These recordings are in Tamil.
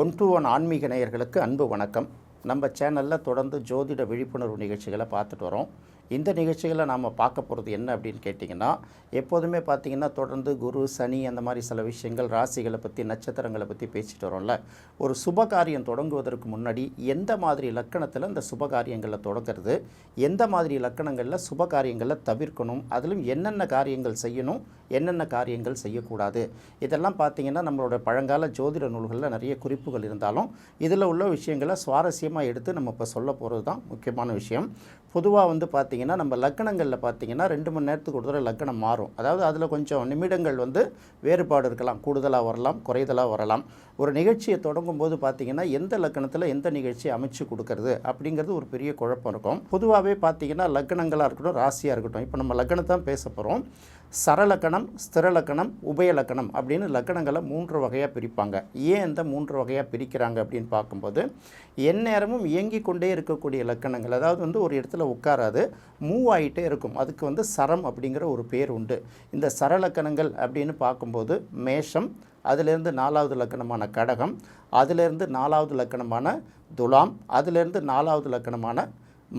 ஒன் டு ஒன் ஆன்மீக நேயர்களுக்கு அன்பு வணக்கம். நம்ம சேனலில் தொடர்ந்து ஜோதிட விழிப்புணர்வு நிகழ்ச்சிகளை பார்த்துட்டு வரோம். இந்த நிகழ்ச்சிகளை நாம் பார்க்க போகிறது என்ன அப்படின்னு கேட்டிங்கன்னா எப்போதுமே பார்த்திங்கன்னா தொடர்ந்து குரு சனி அந்த மாதிரி சில விஷயங்கள் ராசிகளை பற்றி நட்சத்திரங்களை பற்றி பேசிட்டு வரோம்ல. ஒரு சுப காரியம் தொடங்குவதற்கு முன்னாடி எந்த மாதிரி லக்கணத்தில் இந்த சுப காரியங்களை தொடங்குறது எந்த மாதிரி லக்கணங்களில் சுப காரியங்களை தவிர்க்கணும் அதிலும் என்னென்ன காரியங்கள் செய்யணும் என்னென்ன காரியங்கள் செய்யக்கூடாது. இதெல்லாம் பார்த்திங்கன்னா நம்மளோட பழங்கால ஜோதிட நூல்களில் நிறைய குறிப்புகள் இருந்தாலும் இதில் உள்ள விஷயங்களை சுவாரஸ்யமாக எடுத்து நம்ம இப்போ சொல்ல போகிறது தான் முக்கியமான விஷயம். பொதுவாக வந்து பார்த்திங்கன்னா நம்ம லக்கணங்களில் பார்த்தீங்கன்னா ரெண்டு மணி நேரத்துக்கு ஒரு தடவை லக்கணம் மாறும். அதாவது அதில் கொஞ்சம் நிமிடங்கள் வந்து வேறுபாடு இருக்கலாம். கூடுதலாக வரலாம் குறைதலாக வரலாம். ஒரு நிகழ்ச்சியை தொடங்கும் போது பார்த்தீங்கன்னா எந்த லக்கணத்தில் எந்த நிகழ்ச்சியை அமைச்சு கொடுக்கறது அப்படிங்கிறது ஒரு பெரிய குழப்பம் இருக்கும். பொதுவாகவே பார்த்தீங்கன்னா லக்கணங்களாக இருக்கட்டும் ராசியாக இருக்கட்டும். இப்போ நம்ம லக்கணத்தை பேச போகிறோம் சரலக்கணம் ஸ்திரலக்கணம் உபயலக்கணம் அப்படின்னு லக்கணங்களை மூன்று வகையாக பிரிப்பாங்க. ஏன் இந்த மூன்று வகையாக பிரிக்கிறாங்க அப்படின்னு பார்க்கும்போது எந்நேரமும் இயங்கி கொண்டே இருக்கக்கூடிய லக்கணங்கள் அதாவது வந்து ஒரு இடத்துல உட்காராது மூவ் ஆகிட்டே இருக்கும். அதுக்கு வந்து சரம் அப்படிங்கிற ஒரு பேர் உண்டு. இந்த சரலக்கணங்கள் அப்படின்னு பார்க்கும்போது மேஷம் அதிலிருந்து நாலாவது லக்கணமான கடகம் அதிலிருந்து நாலாவது லக்கணமான துலாம் அதிலிருந்து நாலாவது லக்கணமான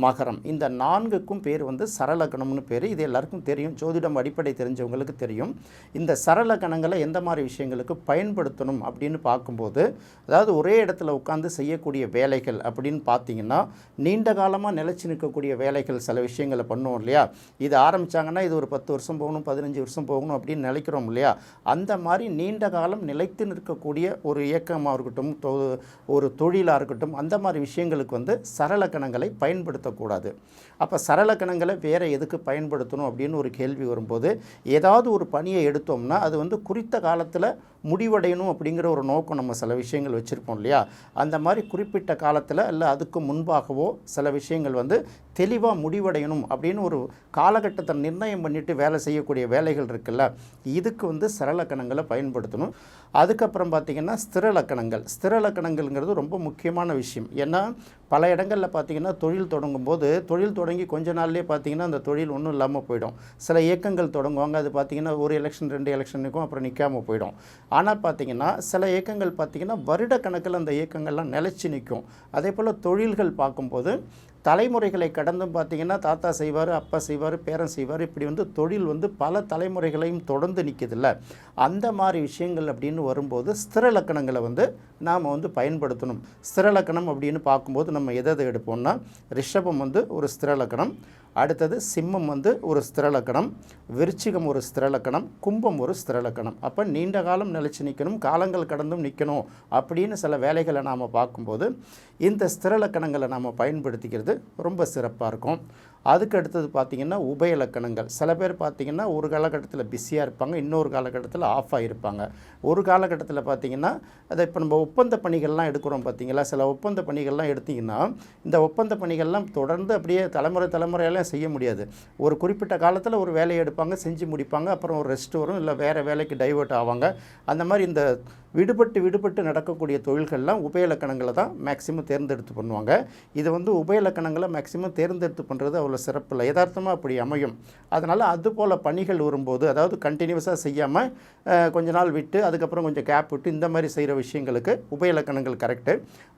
மகரம். இந்த நான்குக்கும் பேர் வந்து சரலக்கணம்னு பேர். இது எல்லாருக்கும் தெரியும். ஜோதிடம் அடிப்படை தெரிஞ்சவங்களுக்கு தெரியும். இந்த சரலக்கணங்களை எந்த மாதிரி விஷயங்களுக்கு பயன்படுத்தணும் அப்படின்னு பார்க்கும்போது அதாவது ஒரே இடத்துல உட்காந்து செய்யக்கூடிய வேலைகள் அப்படின்னு பார்த்தீங்கன்னா நீண்ட காலமாக நிலைச்சு நிற்கக்கூடிய வேலைகள் சில விஷயங்களை பண்ணுவோம் இல்லையா? இது ஆரம்பித்தாங்கன்னா இது ஒரு பத்து வருஷம் போகணும் பதினஞ்சு வருஷம் போகணும் அப்படின்னு நினைக்கிறோம் இல்லையா? அந்த மாதிரி நீண்ட காலம் நிலைத்து நிற்கக்கூடிய ஒரு இயக்கமாக இருக்கட்டும் தொ- ஒரு தொழிலாக இருக்கட்டும் அந்த மாதிரி விஷயங்களுக்கு வந்து சரலக்கணங்களை பயன்படுத்தக்கூடாது. அப்போ சரலக்கணங்களை வேறு எதுக்கு பயன்படுத்தணும் அப்படின்னு ஒரு கேள்வி வரும்போது ஏதாவது ஒரு பணியை எடுத்தோம்னா அது வந்து குறித்த காலத்தில் முடிவடையணும் அப்படிங்கிற ஒரு நோக்கம் நம்ம சில விஷயங்கள் வச்சுருப்போம் இல்லையா? அந்த மாதிரி குறிப்பிட்ட காலத்தில் இல்லை அதுக்கு முன்பாகவோ சில விஷயங்கள் வந்து தெளிவாக முடிவடையணும் அப்படின்னு ஒரு காலகட்டத்தை நிர்ணயம் பண்ணிட்டு வேலை செய்யக்கூடிய வேலைகள் இருக்குல்ல இதுக்கு வந்து சரலக்கணங்களை பயன்படுத்தணும். அதுக்கப்புறம் பார்த்திங்கன்னா ஸ்திர லக்கணங்கள். ஸ்திர லக்கணங்கள்ங்கிறது ரொம்ப முக்கியமான விஷயம். ஏன்னா பல இடங்களில் பார்த்திங்கன்னா தொழில் தொடங்கும் போது தொழில் தொடங்கி கொஞ்ச நாள்லேயே பார்த்திங்கன்னா அந்த தொழில் ஒன்றும் இல்லாமல் போயிடும். சில இயக்கங்கள் தொடங்குவாங்க. அது பார்த்திங்கன்னா ஒரு எலெக்ஷன் ரெண்டு எலெக்ஷன் நிற்கும் அப்புறம் நிற்காம போயிடும். ஆனால் பார்த்திங்கன்னா சில இயக்கங்கள் பார்த்திங்கன்னா வருட கணக்கில் அந்த இயக்கங்கள்லாம் நிலச்சி நிற்கும் அதே போல் தொழில்கள் பார்க்கும்போது தலைமுறைகளை கடந்தும் பார்த்திங்கன்னா தாத்தா செய்வார் அப்பா செய்வார் பேரன் செய்வார். இப்படி வந்து தொழில் வந்து பல தலைமுறைகளையும் தொடர்ந்து நிற்கிதுல்ல அந்த மாதிரி விஷயங்கள் அப்படின்னு வரும்போது ஸ்திர லக்கணங்களை வந்து நாம் வந்து பயன்படுத்தணும். ஸ்திர லக்கணம் அப்படின்னு பார்க்கும்போது நம்ம எதை எதை எடுப்போம்னா ரிஷபம் வந்து ஒரு ஸ்திர லக்கணம். அடுத்தது சிம்மம் வந்து ஒரு ஸ்திரலக்கணம் விருச்சிகம் ஒரு ஸ்திரலக்கணம் கும்பம் ஒரு ஸ்திரலக்கணம். அப்போ நீண்ட காலம் நிலச்சி நிற்கணும் காலங்கள் கடந்தும் நிற்கணும் அப்படின்னு சில வேலைகளை நாம் பார்க்கும்போது இந்த ஸ்திரலக்கணங்களை நாம் பயன்படுத்திக்கிறது ரொம்ப சிறப்பாக இருக்கும். அதுக்கு அடுத்தது பார்த்திங்கன்னா உபயலக்கணங்கள். சில பேர் பார்த்திங்கன்னா ஒரு காலகட்டத்தில் பிஸியாக இருப்பாங்க இன்னொரு காலகட்டத்தில் ஆஃப் ஆகியிருப்பாங்க ஒரு காலகட்டத்தில் பார்த்திங்கன்னா அதை இப்போ நம்ம ஒப்பந்த பணிகள்லாம் எடுக்கிறோம் பார்த்தீங்களா? சில ஒப்பந்த பணிகள்லாம் எடுத்திங்கன்னா இந்த ஒப்பந்த பணிகள்லாம் தொடர்ந்து அப்படியே தலைமுறை தலைமுறையெல்லாம் செய்ய முடியாது. ஒரு குறிப்பிட்ட காலத்தில் ஒரு வேலையை எடுப்பாங்க செஞ்சு முடிப்பாங்க அப்புறம் ஒரு ரெஸ்ட் வரும் இல்லை வேறு வேலைக்கு டைவெர்ட் ஆவாங்க. அந்த மாதிரி இந்த விடுபட்டு விடுபட்டு நடக்கக்கூடிய தொழில்கள்லாம் உபயலக்கணங்களை தான் மேக்ஸிமம் தேர்ந்தெடுத்து பண்ணுவாங்க. இது வந்து உபயலக்கணங்களை மேக்ஸிமம் தேர்ந்தெடுத்து பண்ணுறது அவ்வளோ சிறப்பு இல்லை. யதார்த்தமாக அப்படி அமையும். அதனால் அது போல் பணிகள் வரும்போது அதாவது கண்டினியூஸாக செய்யாமல் கொஞ்ச நாள் விட்டு அதுக்கப்புறம் கொஞ்சம் கேப் விட்டு இந்த மாதிரி செய்கிற விஷயங்களுக்கு உபயலக்கணங்கள் கரெக்டு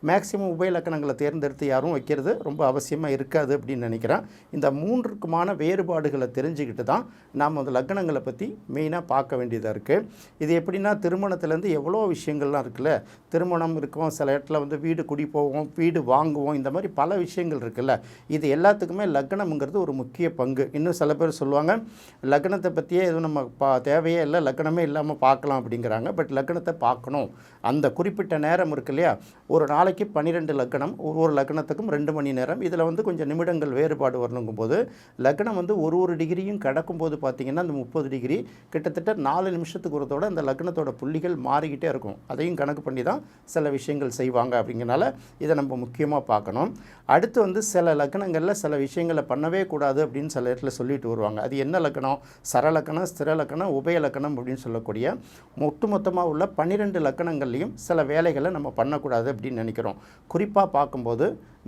மேக்ஸிமம் உபயலக்கணங்களை தேர்ந்தெடுத்து யாரும் வைக்கிறது ரொம்ப அவசியமாக இருக்காது அப்படின்னு நினைக்கிறேன். இந்த மூன்றுக்குமான வேறுபாடுகளை தெரிஞ்சுக்கிட்டு தான் நாம் அந்த லக்கணங்களை பற்றி மெயினாக பார்க்க வேண்டியதாக இருக்குது இது எப்படின்னா திருமணத்துலேருந்து எவ்வளோ விஷயங்கள்லாம் இருக்குல்ல. திருமணம் இருக்கும் சில இடத்துல வந்து வீடு குடி போவோம் வீடு வாங்குவோம் இந்த மாதிரி பல விஷயங்கள் இருக்குல்ல. இது எல்லாத்துக்குமே லக்னம்ங்கிறது ஒரு முக்கிய பங்கு. இன்னும் சில பேர் சொல்லுவாங்க லக்னத்தை பற்றியே எதுவும் நம்ம பா தேவையே இல்லை லக்னமே இல்லாமல் பார்க்கலாம் அப்படிங்கிறாங்க. பட் லக்னத்தை பார்க்கணும். அந்த குறிப்பிட்ட நேரம் இருக்கு இல்லையா? ஒரு நாளைக்கு பன்னிரெண்டு லக்னம் ஒவ்வொரு லக்னத்துக்கும் ரெண்டு மணி நேரம். இதில் வந்து கொஞ்சம் நிமிடங்கள் வேறுபாடு வரணுங்கும் போது லக்னம் வந்து ஒரு ஒரு டிகிரியும் கடக்கும்போது பார்த்திங்கன்னா அந்த முப்பது டிகிரி கிட்டத்தட்ட நாலு நிமிஷத்துக்கு ஒருத்தோட அந்த லக்னத்தோட புள்ளிகள் மாறிக்கிட்டே இருக்கும். அதையும் கணக்கு பண்ணி தான் சில விஷயங்கள் செய்வாங்க அப்படிங்கிறனால இதை நம்ம முக்கியமாக பார்க்கணும். அடுத்து வந்து சில லக்கணங்களில் சில விஷயங்களை பண்ணவே கூடாது அப்படின்னு சில இடத்துல சொல்லிட்டு வருவாங்க. அது என்ன லக்கணம்? சரலக்கணம் ஸ்திரலக்கணம் உபயலக்கணம் அப்படின்னு சொல்லக்கூடிய ஒட்டுமொத்தமாக உள்ள பன்னிரெண்டு லக்கணங்கள்லையும் சில வேலைகளை நம்ம பண்ணக்கூடாது அப்படின்னு நினைக்கிறோம். குறிப்பாக பார்க்கும்போது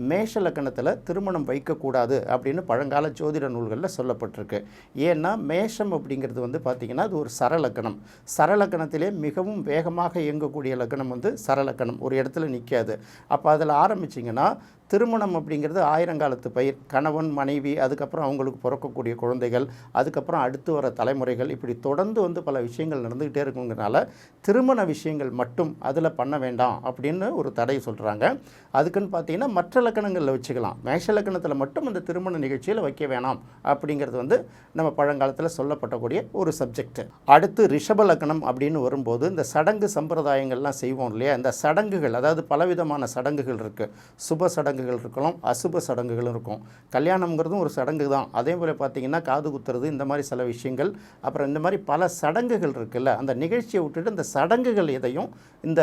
மேஷ லக்கணத்தில் திருமணம் வைக்கக்கூடாது அப்படின்னு பழங்கால ஜோதிட நூல்களில் சொல்லப்பட்டிருக்கு. ஏன்னா மேஷம் அப்படிங்கிறது வந்து பார்த்திங்கன்னா அது ஒரு சரலக்கணம் சரலக்கணத்திலே மிகவும் வேகமாக இயங்கக்கூடிய லக்கணம் வந்து சரலக்கணம். ஒரு இடத்துல நிற்காது அப்போ அதில் ஆரம்பிச்சிங்கன்னா திருமணம் அப்படிங்கிறது ஆயிரங்காலத்து பயிர். கணவன் மனைவி அதுக்கப்புறம் அவங்களுக்கு பிறக்கக்கூடிய குழந்தைகள் அதுக்கப்புறம் அடுத்து வர தலைமுறைகள். இப்படி தொடர்ந்து வந்து பல விஷயங்கள் நடந்துக்கிட்டே இருக்குங்கிறனால திருமண விஷயங்கள் மட்டும் அதில் பண்ண வேண்டாம் அப்படின்னு ஒரு தடை சொல்கிறாங்க அதுக்குன்னு பார்த்தீங்கன்னா மற்ற லக்கணங்களில் வச்சுக்கலாம். மேஷ லக்கணத்தில் மட்டும் இந்த திருமண நிகழ்ச்சியில் வைக்க வேணாம் அப்படிங்கிறது வந்து நம்ம பழங்காலத்தில் சொல்லப்பட்டக்கூடிய ஒரு சப்ஜெக்ட் அடுத்து ரிஷப லக்கணம் அப்படின்னு வரும்போது இந்த சடங்கு சம்பிரதாயங்கள்லாம் செய்வோம் இல்லையா? இந்த சடங்குகள் அதாவது பலவிதமான சடங்குகள் இருக்குது சுப சடங்கு சடங்குகள் இருக்கலாம் அசுப சடங்குகளும் இருக்கும். கல்யாணம்ங்கிறதும் ஒரு சடங்கு தான். அதே போல் பார்த்தீங்கன்னா காது குத்துறது இந்த மாதிரி சில விஷயங்கள். அப்புறம் இந்த மாதிரி பல சடங்குகள் இருக்குல்ல அந்த நிகழ்ச்சியை விட்டுட்டு இந்த சடங்குகள் எதையும் இந்த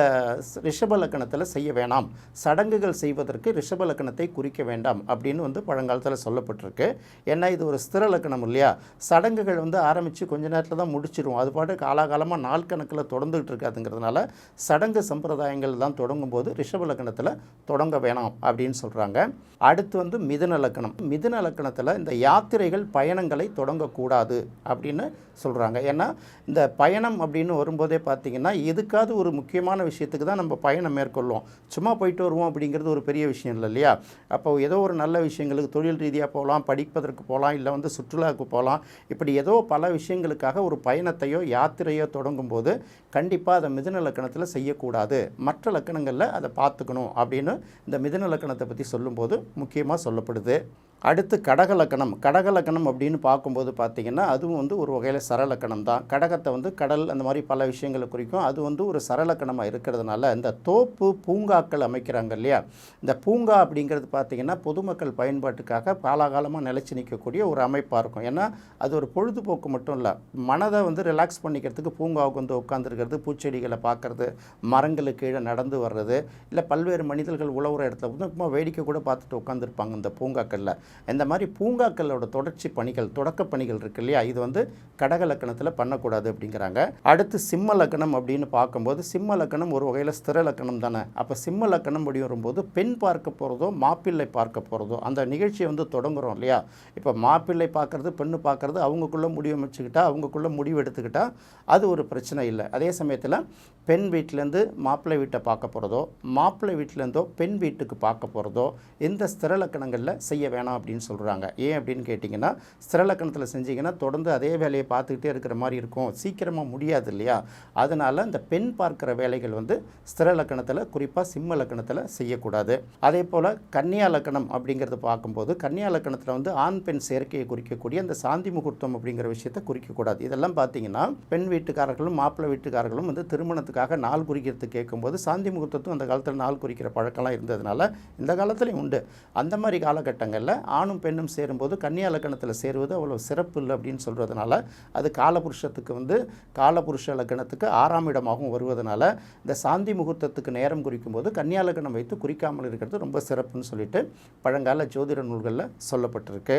ரிஷப லக்கணத்தில் செய்ய வேணாம். சடங்குகள் செய்வதற்கு ரிஷப லக்கணத்தை குறிக்க வேண்டாம் அப்படின்னு வந்து பழங்காலத்தில் சொல்லப்பட்டிருக்கு. ஏன்னா இது ஒரு ஸ்திர லக்கணம் இல்லையா? சடங்குகள் வந்து ஆரம்பித்து கொஞ்ச நேரத்தில் தான் முடிச்சிடும் அது பாட்டு காலாகாலமாக நாள் கணக்கில் தொடர்ந்துகிட்டு இருக்காதுங்கிறதுனால சடங்கு சம்பிரதாயங்கள் தான் தொடங்கும் போது ரிஷப லக்கணத்தில் தொடங்க வேணாம் அப்படின்னு சொல்கிறாங்க அடுத்து வந்து மிதுன லக்கணம். மிதுன லக்கணத்தில் இந்த யாத்திரைகள் பயணங்களை தொடங்கக்கூடாது அப்படின்னு சொல்கிறாங்க ஏன்னா இந்த பயணம் அப்படின்னு வரும்போதே பார்த்திங்கன்னா எதுக்காவது ஒரு முக்கியமான விஷயத்துக்கு தான் நம்ம பயணம் மேற்கொள்வோம் சும்மா போயிட்டு வருவோம் அப்படிங்கிறது ஒரு பெரிய விஷயம் இல்லை இல்லையா? அப்போ ஏதோ ஒரு நல்ல விஷயங்களுக்கு தொழில் ரீதியாக போகலாம் படிப்பதற்கு போகலாம் இல்லை வந்து சுற்றுலாவுக்கு போகலாம். இப்படி ஏதோ பல விஷயங்களுக்காக ஒரு பயணத்தையோ யாத்திரையோ தொடங்கும்போது கண்டிப்பாக அதை மிதுன லக்கணத்தில் செய்யக்கூடாது. மற்ற லக்கணங்களில் அதை பார்த்துக்கணும் அப்படின்னு இந்த மிதுன லக்கணத்தை பற்றி சொல்லும்போது முக்கியமாக சொல்லப்படுது. அடுத்து கடகலக்கணம். கடகலக்கணம் அப்படின்னு பார்க்கும்போது பார்த்திங்கன்னா அதுவும் வந்து ஒரு வகையில் சரலக்கணம் தான். கடகத்தை வந்து கடல் அந்த மாதிரி பல விஷயங்களை குறிக்கும். அது வந்து ஒரு சரலக்கணமாக இருக்கிறதுனால இந்த தோப்பு பூங்காக்கள் அமைக்கிறாங்க இல்லையா? இந்த பூங்கா அப்படிங்கிறது பார்த்திங்கன்னா பொதுமக்கள் பயன்பாட்டுக்காக காலாகாலமாக நிலைச்சி நிற்கக்கூடிய ஒரு அமைப்பாக இருக்கும். ஏன்னா அது ஒரு பொழுதுபோக்கு மட்டும் இல்லை. மனதை வந்து ரிலாக்ஸ் பண்ணிக்கிறதுக்கு பூங்காவுக்கு வந்து உட்காந்துருக்கிறது பூச்செடிகளை பார்க்குறது மரங்களுக்கு கீழே நடந்து வர்றது இல்லை பல்வேறு மனிதர்கள் உழவுற இடத்துல வந்து சும்மா வேடிக்கை கூட பார்த்துட்டு உட்காந்துருப்பாங்க இந்த பூங்காக்களில். இந்த மாதிரி பூங்காக்களோட தொடர்ச்சி பணிகள் தொடக்க பணிகள் இருக்கு இல்லையா? இது வந்து கடக லக்கணத்தில் பண்ணக்கூடாது அப்படிங்கிறாங்க. அடுத்து சிம்ம லக்கணம் அப்படின்னு பார்க்கும்போது சிம்ம லக்கணம் ஒரு வகையில் ஸ்திர லக்கணம் தானே. அப்போ சிம்ம லக்கணம் அப்படி வரும்போது பெண் பார்க்க போகிறதோ மாப்பிள்ளை பார்க்க போகிறதோ அந்த நிகழ்ச்சியை வந்து தொடங்குறோம் இல்லையா? இப்போ மாப்பிள்ளை பார்க்குறது பெண்ணு பார்க்குறது அவங்களுக்குள்ளே முடிவமைச்சுக்கிட்டா அமைச்சுக்கிட்டா முடிவு எடுத்துக்கிட்டா அது ஒரு பிரச்சனை இல்லை. அதே சமயத்தில் பெண் வீட்டிலேருந்து மாப்பிள்ளை வீட்டை பார்க்க போகிறதோ மாப்பிள்ளை வீட்டிலேருந்தோ பெண் வீட்டுக்கு பார்க்க போகிறதோ இந்த ஸ்திர லக்கணங்களில் செய்ய வேணாம் அப்படின்னு சொல்கிறாங்க ஏன் அப்படின்னு கேட்டிங்கன்னா ஸ்திர லக்கணத்தில் செஞ்சீங்கன்னா தொடர்ந்து அதே வேலையை பார்த்துக்கிட்டே இருக்கிற மாதிரி இருக்கும். சீக்கிரமாக முடியாது இல்லையா? அதனால் இந்த பெண் பார்க்குற வேலைகள் வந்து ஸ்திர லக்கணத்தில் குறிப்பாக சிம்ம லக்கணத்தில் செய்யக்கூடாது. அதே போல் கன்னியா லக்கணம் அப்படிங்கிறது பார்க்கும்போது கன்னியா லக்கணத்தில் வந்து ஆண் பெண் சேர்க்கையை குறிக்கக்கூடிய அந்த சாந்தி முகூர்த்தம் அப்படிங்கிற விஷயத்தை குறிக்கக்கூடாது. இதெல்லாம் பார்த்தீங்கன்னா பெண் வீட்டுக்காரர்களும் மாப்பிள்ளை வீட்டுக்காரர்களும் வந்து திருமணத்துக்காக நாள் குறிக்கிறது கேட்கும்போது சாந்தி முகூர்த்தத்தும் அந்த காலத்தில் நாள் குறிக்கிற பழக்கம்லாம் இருந்ததுனால இந்த காலத்துலேயும் உண்டு. அந்த மாதிரி காலகட்டங்களில் ஆணும் பெண்ணும் சேரும்போது கன்னியா லக்கணத்தில் சேருவது அவ்வளோ சிறப்பு இல்லை அப்படின்னு சொல்கிறதுனால அது காலபுருஷத்துக்கு வந்து காலபுருஷ லக்கணத்துக்கு ஆறாம் இடமாகவும் வருவதனால இந்த சாந்தி முகூர்த்தத்துக்கு நேரம் குறிக்கும்போது கன்னியா லக்கணம் வைத்து குறிக்காமல் இருக்கிறது ரொம்ப சிறப்புன்னு சொல்லிட்டு பழங்கால ஜோதிட நூல்களில் சொல்லப்பட்டிருக்கு.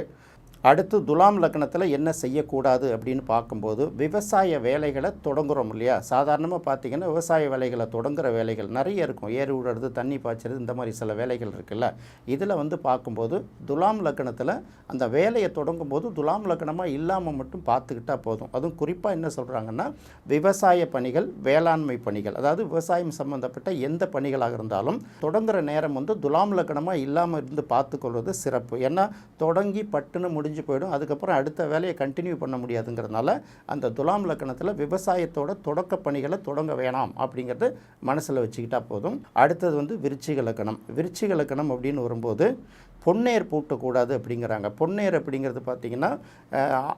அடுத்து துலாம் லக்னத்தில் என்ன செய்யக்கூடாது அப்படின்னு பார்க்கும்போது விவசாய வேலைகளை தொடங்குறோம் இல்லையா? சாதாரணமாக பார்த்தீங்கன்னா விவசாய வேலைகளை தொடங்குற வேலைகள் நிறைய இருக்கும். ஏறு விடுறது தண்ணி பாய்ச்சறது இந்த மாதிரி சில வேலைகள் இருக்குல்ல. இதில் வந்து பார்க்கும்போது துலாம் லக்னத்தில் அந்த வேலையை தொடங்கும் போது துலாம் லக்னமாக இல்லாமல் மட்டும் பார்த்துக்கிட்டா போதும். அதுவும் குறிப்பாக என்ன சொல்கிறாங்கன்னா விவசாய பணிகள் வேளாண்மை பணிகள். அதாவது விவசாயம் சம்மந்தப்பட்ட எந்த பணிகளாக இருந்தாலும் தொடங்குற நேரம் வந்து துலாம் லக்னமாக இல்லாமல் இருந்து பார்த்துக்கொள்வது சிறப்பு. ஏன்னா தொடங்கி பட்டுன்னு முடிஞ்சு போயிடும். அதுக்கப்புறம் அடுத்த வேலையை கண்டினியூ பண்ண முடியாதுங்கிறதுனால அந்த துலாம் லக்கணத்தில் விவசாயத்தோட தொடக்க பணிகளை தொடங்க வேணாம் அப்படிங்கிறது மனசில் வச்சுக்கிட்டா போதும். அடுத்தது வந்து விருச்சிக லக்கணம். விருச்சிக லக்கணம் அப்படின்னு வரும்போது பொன்னேர் பூட்டக்கூடாது அப்படிங்கிறாங்க. பொன்னேர் அப்படிங்கிறது பார்த்திங்கன்னா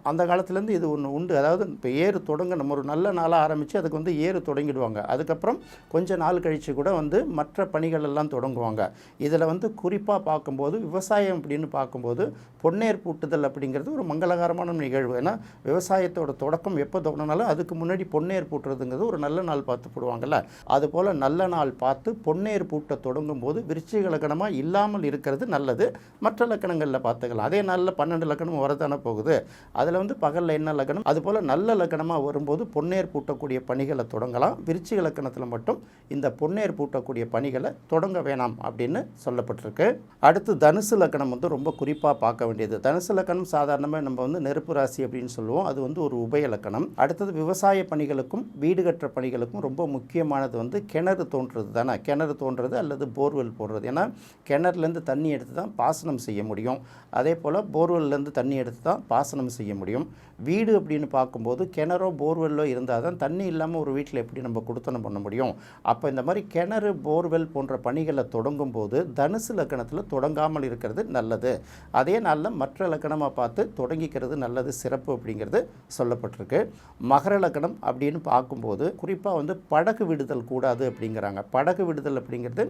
அந்த காலத்துலேருந்து இது ஒன்று உண்டு. அதாவது இப்போ ஏறு தொடங்க நம்ம ஒரு நல்ல நாளாக ஆரம்பித்து அதுக்கு வந்து ஏறு தொடங்கிடுவாங்க. அதுக்கப்புறம் கொஞ்சம் நாள் கழித்து கூட வந்து மற்ற பணிகள் எல்லாம் தொடங்குவாங்க. இதில் வந்து குறிப்பாக பார்க்கும்போது விவசாயம் அப்படின்னு பார்க்கும்போது பொன்னேர் பூட்டுதல் அப்படிங்கிறது ஒரு மங்களகரமான நிகழ்வு. ஏன்னா விவசாயத்தோட தொடக்கம் எப்போ தொடங்கினாலும் அதுக்கு முன்னாடி பொன்னேர் பூட்டுறதுங்கிறது ஒரு நல்ல நாள் பார்த்து போடுவாங்கல்ல. அதுபோல் நல்ல நாள் பார்த்து பொன்னேர் பூட்ட தொடங்கும் போது விருச்சிக இல்லாமல் இருக்கிறது நல்லது. மற்ற லக்கணங்களில் பார்த்துக்கலாம். அதே நாளில் பன்னெண்டு லக்கணம் வரதானே போகுது. அதில் வந்து பகலில் என்ன லக்கணம்? அதுபோல் நல்ல லக்கணமாக வரும்போது பொன்னேர் பூட்டக்கூடிய பணிகளை தொடங்கலாம். விருச்சிக லக்கணத்தில் மட்டும் இந்த பொன்னேர் பூட்டக்கூடிய பணிகளை தொடங்க வேணாம் அப்படின்னு சொல்லப்பட்டிருக்கு. அடுத்து தனுசு லக்கணம் வந்து ரொம்ப குறிப்பாக பார்க்க வேண்டியது. தனுசு லக்கணம் சாதாரணமாக நம்ம வந்து நெருப்பு ராசி அப்படின்னு சொல்லுவோம். அது வந்து ஒரு உபய லக்கணம். அடுத்தது விவசாய பணிகளுக்கும் வீடு கட்டுற பணிகளுக்கும் ரொம்ப முக்கியமானது வந்து கிணறு தோன்றுறது தானே கிணறு தோன்றுறது அல்லது போர்வெல் போடுறது. ஏன்னா கிணறுலேருந்து தண்ணி எடுத்து தான் பாசனம் செய்ய முடியும். அதே போல் போர்வெல்லேருந்து தண்ணி எடுத்து தான் பாசனம் செய்ய முடியும். வீடு அப்படின்னு பார்க்கும்போது கிணறோ போர்வெல்லோ இருந்தால் தான் தண்ணி இல்லாமல் ஒரு வீட்டில் எப்படி நம்ம கொடுத்தனம் பண்ண முடியும்? அப்போ இந்த மாதிரி கிணறு போர்வெல் போன்ற பணிகளை தொடங்கும் போது தனுசு லக்கணத்தில் தொடங்காமல் இருக்கிறது நல்லது. அதே நாளில் மற்ற லக்கணமாக பார்த்து தொடங்கிக்கிறது நல்லது சிறப்பு அப்படிங்கிறது சொல்லப்பட்டிருக்கு. மகர லக்கணம் அப்படின்னு பார்க்கும்போது குறிப்பாக வந்து படகு விடுதல் கூடாது அப்படிங்கிறாங்க. படகு விடுதல் அப்படிங்கிறது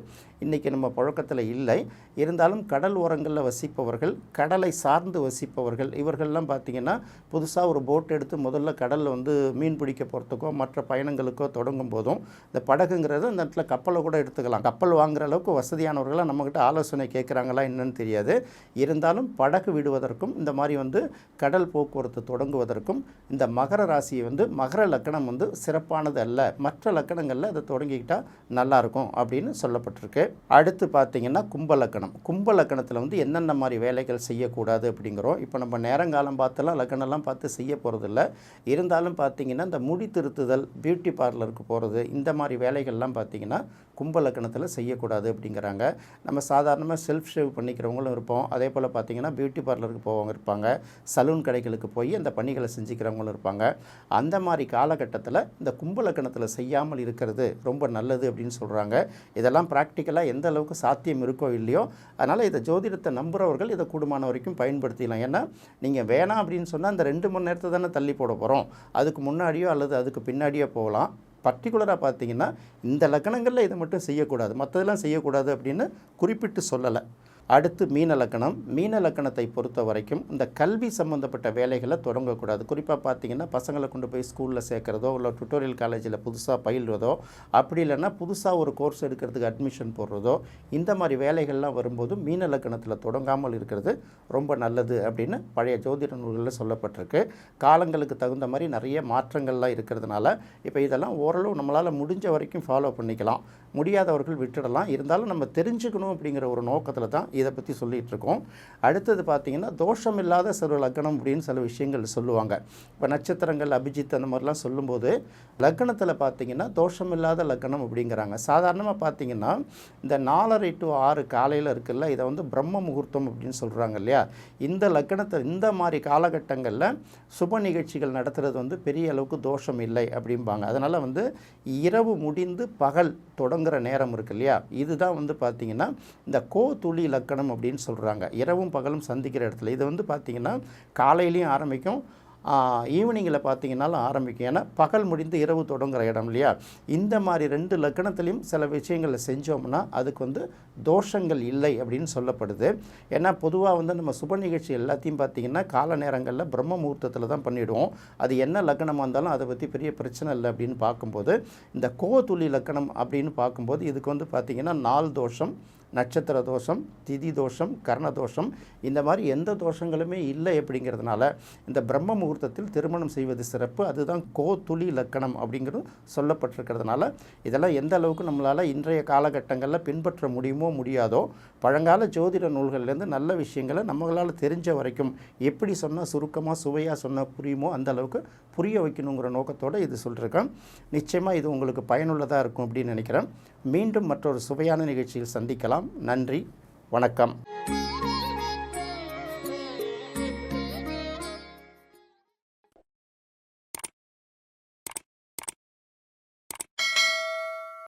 இன்றைக்கி நம்ம புழக்கத்தில் இல்லை. இருந்தாலும் கடல் ஓரங்களில் வசிப்பவர்கள் கடலை சார்ந்து வசிப்பவர்கள் இவர்கள்லாம் பார்த்திங்கன்னா புதுசாக ஒரு போட் எடுத்து முதல்ல கடலில் வந்து மீன் பிடிக்க போகிறதுக்கோ மற்ற பயணங்களுக்கோ தொடங்கும் போதும் இந்த படகுங்கிறது அந்த இடத்துல கப்பலை கூட எடுத்துக்கலாம். கப்பல் வாங்குற அளவுக்கு வசதியானவர்களாக நம்மக்கிட்ட ஆலோசனை கேட்குறாங்களா என்னன்னு தெரியாது. இருந்தாலும் படகு விடுவதற்கும் இந்த மாதிரி வந்து கடல் போக்குவரத்து தொடங்குவதற்கும் இந்த மகர ராசியை வந்து மகர லக்கணம் வந்து சிறப்பானது அல்ல. மற்ற லக்கணங்களில் அதை தொடங்கிக்கிட்டால் நல்லாயிருக்கும் அப்படின்னு சொல்லப்பட்டிருக்கு. அடுத்து பார்த்தீங்கன்னா கும்ப லக்கணம். கும்ப லக்கணத்தில் வந்து என்னென்ன மாதிரி வேலைகள் செய்யக்கூடாது அப்படிங்கிறோம். இப்போ நம்ம நேரங்காலம் பார்த்தெல்லாம் லக்கணம்லாம் பார்த்து செய்ய போகிறதில்ல இருந்தாலும் பார்த்தீங்கன்னா இந்த முடி திருத்துதல் பியூட்டி பார்லருக்கு போகிறது இந்த மாதிரி வேலைகள்லாம் பார்த்தீங்கன்னா கும்ப லக்னத்தில் செய்யக்கூடாது அப்படிங்கிறாங்க. நம்ம சாதாரணமாக செல்ஃப் ஷேவ் பண்ணிக்கிறவங்களும் இருப்போம். அதே போல் பார்த்தீங்கன்னா பியூட்டி பார்லருக்கு போவங்க இருப்பாங்க. சலூன் கடைகளுக்கு போய் அந்த பணிகளை செஞ்சுக்கிறவங்களும் இருப்பாங்க. அந்த மாதிரி காலகட்டத்தில் இந்த கும்ப லக்னத்தில் செய்யாமல் இருக்கிறது ரொம்ப நல்லது அப்படின்னு சொல்கிறாங்க இதெல்லாம் ப்ராக்டிக்கலாக எந்த அளவுக்கு சாத்தியம் இருக்கோ இல்லையோ அதனால் இதை ஜோதிடத்தை நம்புகிறவர்கள் இதை கூடுமான வரைக்கும் பயன்படுத்திக்கலாம். ஏன்னா நீங்கள் வேணாம் அப்படின்னு சொன்னால் அந்த ரெண்டு மணி நேரத்தை தானே தள்ளி போட போகிறோம் அதுக்கு முன்னாடியோ அல்லது அதுக்கு பின்னாடியோ போகலாம். பர்டிகுலராக பார்த்தீங்கன்னா இந்த லக்கணங்களில் இதை மட்டும் செய்யக்கூடாது. மற்றதெல்லாம் செய்யக்கூடாது அப்படின்னு குறிப்பிட்டு சொல்லலை. அடுத்து மீன லக்கணம் மீன லக்கணத்தை பொறுத்த வரைக்கும் இந்த கல்வி சம்மந்தப்பட்ட வேலைகளை தொடங்கக்கூடாது. குறிப்பாக பார்த்தீங்கன்னா பசங்களை கொண்டு போய் ஸ்கூலில் சேர்க்குறதோ இல்லை டுட்டோரியல் காலேஜில் புதுசாக பயில்றதோ அப்படி இல்லைன்னா புதுசாக ஒரு கோர்ஸ் எடுக்கிறதுக்கு அட்மிஷன் போடுறதோ இந்த மாதிரி வேலைகள்லாம் வரும்போது மீன லக்கணத்தில் தொடங்காமல் இருக்கிறது ரொம்ப நல்லது அப்படின்னு பழைய ஜோதிட நூல்களில் சொல்லப்பட்டிருக்கு. காலங்களுக்கு தகுந்த மாதிரி நிறைய மாற்றங்கள்லாம் இருக்கிறதுனால இப்போ இதெல்லாம் ஓரளவு நம்மளால் முடிஞ்ச வரைக்கும் ஃபாலோ பண்ணிக்கலாம். முடியாதவர்கள் விட்டுடலாம். இருந்தாலும் நம்ம தெரிஞ்சுக்கணும் அப்படிங்கிற ஒரு நோக்கத்தில் தான் இதை பற்றி சொல்லிகிட்டு இருக்கோம் அடுத்தது பார்த்திங்கன்னா தோஷம் இல்லாத சில லக்னம் அப்படின்னு சில விஷயங்கள் சொல்லுவாங்க. இப்போ நட்சத்திரங்கள் அபிஜித் அந்த மாதிரிலாம் சொல்லும்போது லக்னத்தில் பார்த்திங்கன்னா தோஷம் இல்லாத லக்னம் அப்படிங்கிறாங்க. சாதாரணமாக பார்த்திங்கன்னா இந்த நாலரை டு ஆறு காலையில் இருக்குல்ல இதை வந்து பிரம்ம முகூர்த்தம் அப்படின்னு சொல்கிறாங்க இல்லையா? இந்த லக்கணத்தை இந்த மாதிரி காலகட்டங்களில் சுப நிகழ்ச்சிகள் நடத்துகிறது வந்து பெரிய அளவுக்கு தோஷம் இல்லை அப்படிம்பாங்க. அதனால் வந்து இரவு முடிந்து பகல் தொடங்குகிற நேரம் இருக்கு இல்லையா? இதுதான் வந்து பார்த்திங்கன்னா இந்த கோ துளி லக்கணம் அப்படின்னு சொல்கிறாங்க இரவும் பகலும் சந்திக்கிற இடத்துல. இது வந்து பார்த்திங்கன்னா காலையிலையும் ஆரம்பிக்கும். ஈவினிங்கில் பார்த்தீங்கன்னாலும் ஆரம்பிக்கும். ஏன்னா பகல் முடிந்து இரவு தொடங்குற இடம் இல்லையா? இந்த மாதிரி ரெண்டு லக்கணத்துலேயும் சில விஷயங்களை செஞ்சோம்னா அதுக்கு வந்து தோஷங்கள் இல்லை அப்படின்னு சொல்லப்படுது. ஏன்னா பொதுவாக வந்து நம்ம சுப நிகழ்ச்சி எல்லாத்தையும் பார்த்திங்கன்னா கால நேரங்களில் பிரம்ம முகூர்த்தத்தில் தான் பண்ணிவிடுவோம் அது என்ன லக்கணமாக இருந்தாலும் அதை பற்றி பெரிய பிரச்சனை இல்லை அப்படின்னு பார்க்கும்போது இந்த கோதுளி லக்கணம் அப்படின்னு பார்க்கும்போது இதுக்கு வந்து பார்த்திங்கன்னா நாள் தோஷம் நட்சத்திர தோஷம் திதி தோஷம் கர்ண தோஷம் இந்த மாதிரி எந்த தோஷங்களுமே இல்லை அப்படிங்கிறதுனால இந்த பிரம்ம முகூர்த்தத்தில் திருமணம் செய்வது சிறப்பு. அதுதான் கோத்துளி லக்கணம் அப்படிங்கிறது சொல்லப்பட்டிருக்கிறதுனால இதெல்லாம் எந்த அளவுக்கு நம்மளால் இன்றைய காலகட்டங்களில் பின்பற்ற முடியுமோ முடியாதோ பழங்கால ஜோதிட நூல்கள்லேருந்து நல்ல விஷயங்களை நம்மளால் தெரிஞ்ச வரைக்கும் எப்படி சொன்னால் சுருக்கமாக சுவையாக சொன்னால் புரியுமோ அந்த அளவுக்கு புரிய வைக்கணுங்கிற நோக்கத்தோடு இது சொல்லியிருக்கேன் நிச்சயமாக இது உங்களுக்கு பயனுள்ளதாக இருக்கும் அப்படின்னு நினைக்கிறேன். மீண்டும் மற்றொரு சுவையான நிகழ்ச்சியில் சந்திக்கலாம். நன்றி. வணக்கம்.